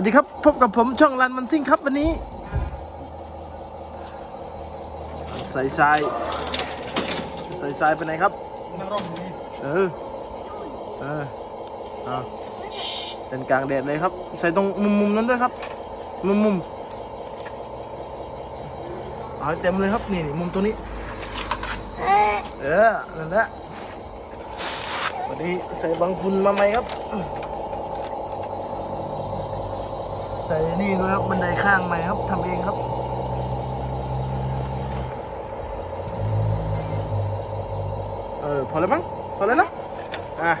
วัสดีครับ พบกับผมช่องรันมันซิ่งครับวันนี้ ใส่ทรายใส่ทรายไปไหนครับนักร้องนี้เออเออเอาเป็นกลางแดดเลยครับ ใส่ตรงมุมมุมนั้นด้วยครับ มุมมุมเอาให้เต็มเลยครับนี่นี่มุมตัวนี้ เออนั่นแหละวันนี้ใส่บางฝุ่นมาใหม่ครับ ใส่นี่ด้วยครับบันไดข้างใหม่ครับทำเองครับเออพอแล้วมั้งพอแล้วนะอะ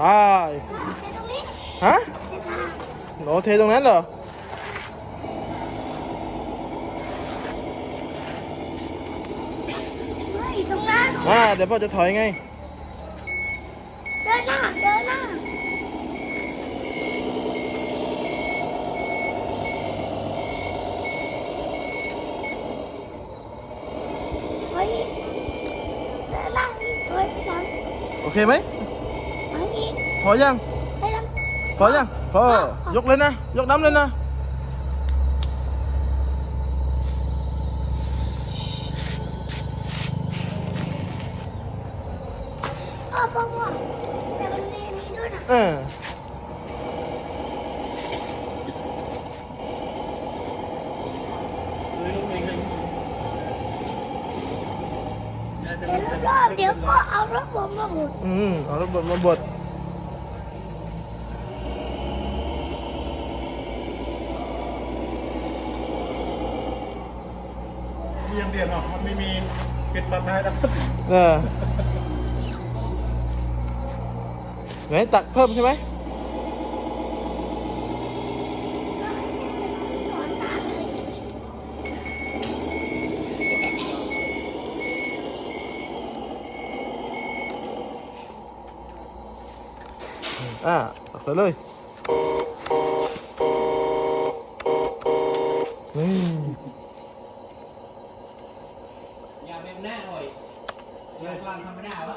ตายฮะโนเทตรงนั้นเหรอไม่ตรงนั้นมาเดี๋ยวพ่อจะถอยไง เดินหน้าเดินหน้าเฮ้ยเดินหน้าเฮ้ยหลัง โอเคไหมหลังอีกพอยังเฮ้ยหลัง พอยัง พอ ยกเลยนะ ยกน้ำเลยนะพ่อพ่อพ่อแต่มันมีอันนี้ด้วยนะเออ เลยลูกเองเลย เดี๋ยว รอบเดี๋ยวก็เอารถผมมาหมดอืมเอาระเบิดมาบดเรียงเดียนเนาะมันไม่มีปิดปัดท้ายนะเออไหนตักเพิ่มใช่ไหม ก่อนตามเลย อ่าตักใส่เลยนี่อย่าเป็นหน้าหน่อยอย่าฟังธรรมดาวะ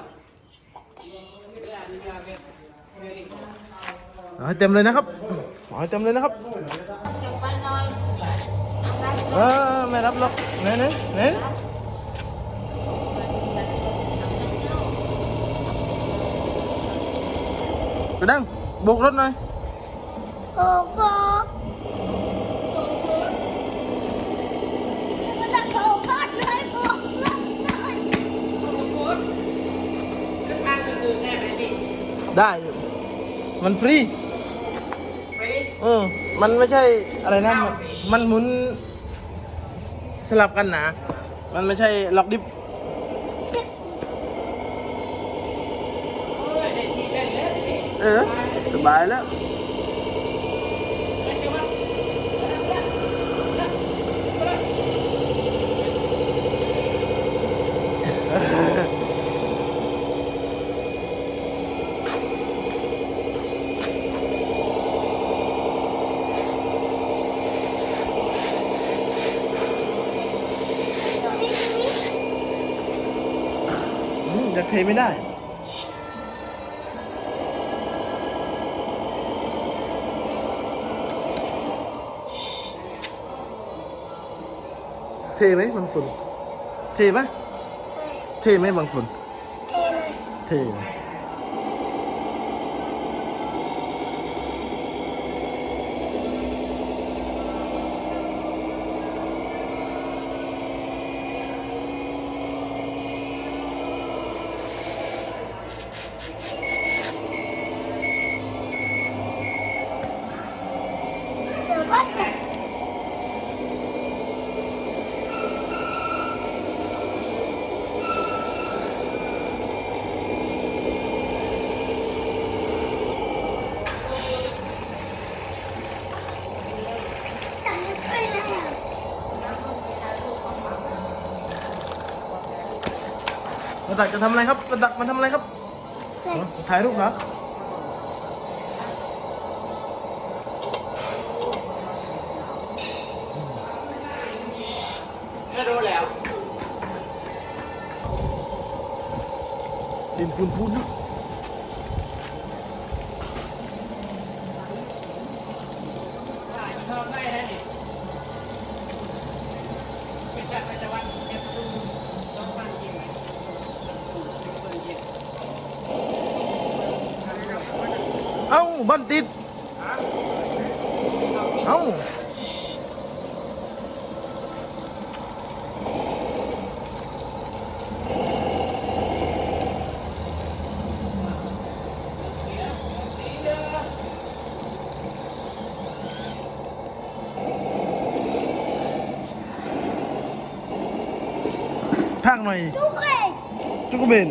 ไม่ได้ไม่ได้เป็นเรื่องนี้เอาให้เต็มเลยนะครับเอาให้เต็มเลยนะครับเออไม่รับหรอกไหนไหนไหน ไปดังโบกรถหน่อยโอ้โหก็จะโกกอดเลยโกกเลยทางอื่นได้ไหมพี่ได้อยู่มันฟรี ฟรีเออมันไม่ใช่อะไรนะ มันมันหมุนสลับกันนะ มันไม่ใช่ล็อกดิฟ โอ้ยได้ที่เล่นแล้วพี่ เออ สบายแล้วตรงนี้ตรงนี้อืมจะเทไม่ได้ เทไหมบางฝุ่นเทไหมเทไหมบางฝุ่นเทเลยเทไหมเดี๋ยวว่าจะ มันจะทำอะไรครับมาตักมันทำอะไรครับถ่ายรูปเหรอไม่รู้แล้วดินพูนพูนนะถ่ายมันทำได้แค่นี้ เอ้าบันติดเอ้าทางหน่อยทุกเลยจุกเบน